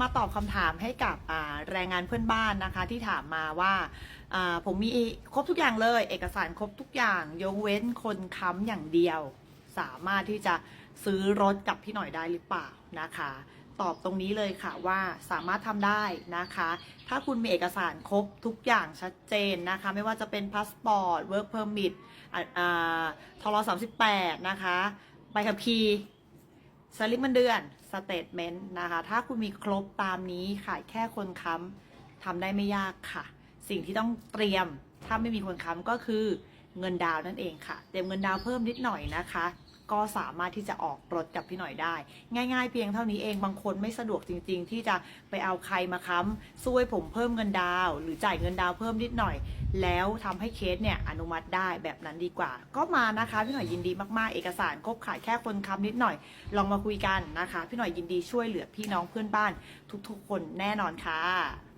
มาตอบคำถามให้กับแรงงานเพื่อนบ้านนะคะที่ถามมาว่าผมมีครบทุกอย่างเลย เอกสารครบทุกอย่างยกเว้นคนค้ำอย่างเดียว สามารถที่จะซื้อรถกับพี่หน่อยได้หรือเปล่านะคะ ตอบตรงนี้เลยค่ะว่าสามารถทำได้นะคะ ถ้าคุณมีเอกสารครบทุกอย่างชัดเจนนะคะ ไม่ว่าจะเป็นพาสปอร์ตเวิร์กเพอร์มิทอ่าทรสามสิบแปดนะคะใบขับขี่ สลิปเงินเดือนสเตทเมนต์นะคะ ถ้าคุณมีครบตามนี้ขายแค่คนค้ำทำได้ไม่ยากค่ะ สิ่งที่ต้องเตรียมถ้าไม่มีคนค้ำก็คือเงินดาวน์นั่นเองค่ะ เตรียมเงินดาวน์เพิ่มนิดหน่อยนะคะ ก็สามารถที่จะออกรถกับพี่หน่อยได้ ง่าย ๆ เพียงเท่านี้เองบางคนไม่สะดวกจริง ๆ ที่จะไปเอาใครมาค้ำช่วยผมเพิ่มเงินดาว หรือจ่ายเงินดาวเพิ่มนิดหน่อย แล้วทำให้เคสเนี่ยอนุมัติได้แบบนั้นดีกว่า ก็มานะคะพี่หน่อยยินดีมากๆ เอกสารครบขายแค่คนค้ำนิดหน่อย ลองมาคุยกันนะคะ พี่หน่อยยินดีช่วยเหลือพี่น้องเพื่อนบ้านทุกๆ คนแน่นอนค่ะ